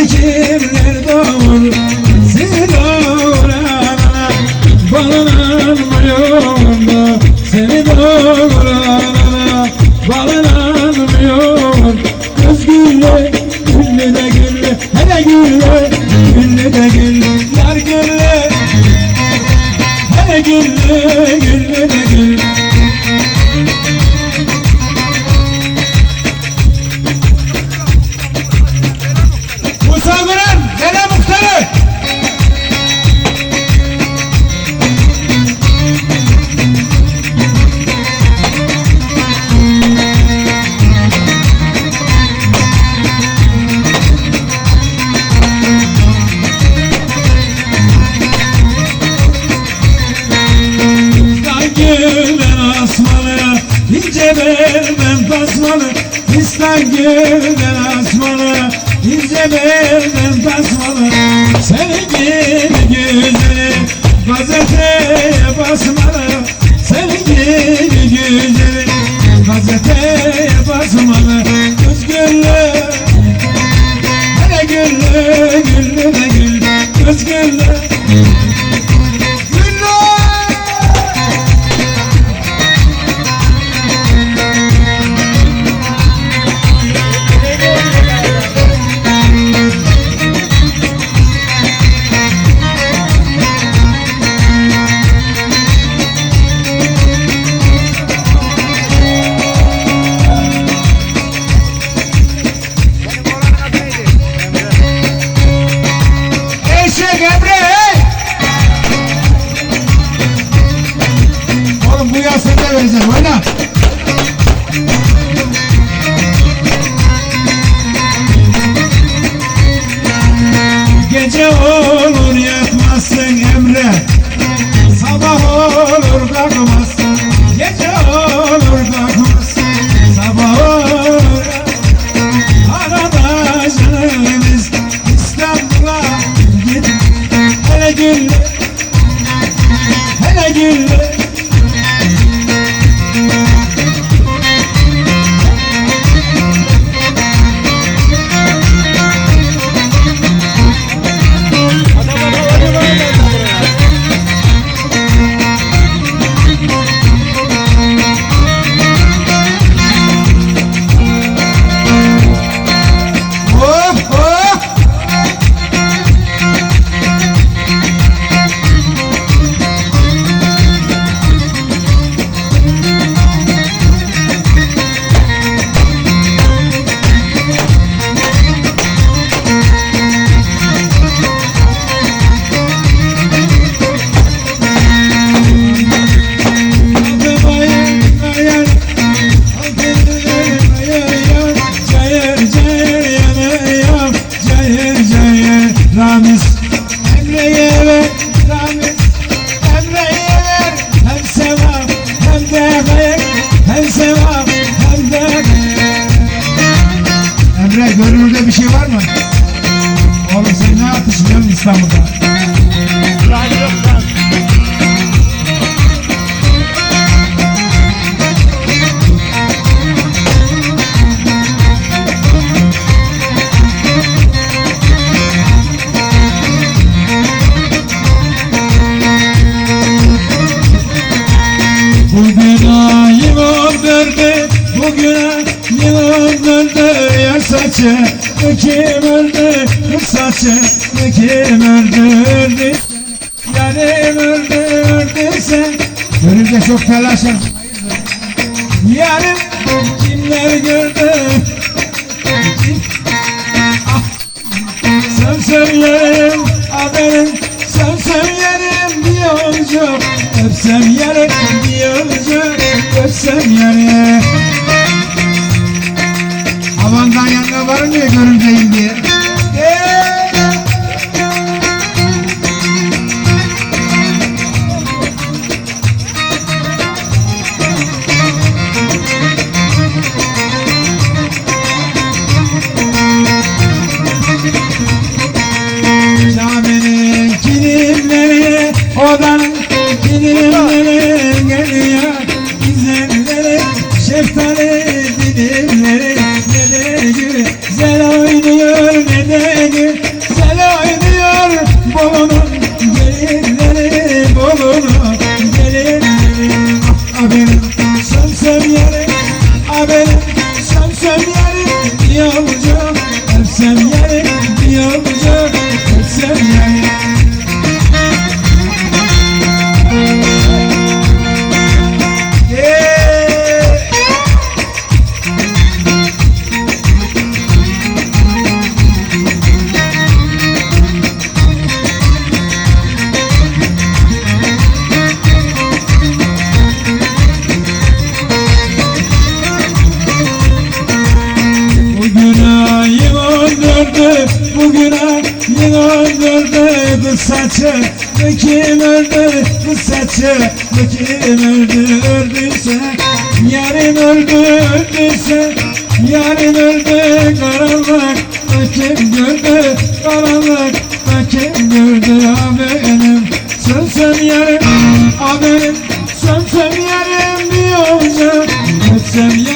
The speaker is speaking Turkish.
Sevgicimle Yeah. Why not? İstanbul'da. Bugüne imam verdi, bugüne imam verdi saçı kim öldü? Kız saçı kim öldürdü Yarim öldürdü sen Görünce çok telaşım. Yarim kimler gördü? Ah. Sen söylerim haberim Sen söylerim bir yolcu Öpsem yerim சோதன் öldü saçı Kim öldü bu saçı Kim öldü öldüyse Yarın öldü öldüyse Yarın öldü karanlık Kim gördü. Karanlık Kim gördü. Haberim Sönsem yarım haberim. Sönsem yarım bir yolcu Sönsem yarım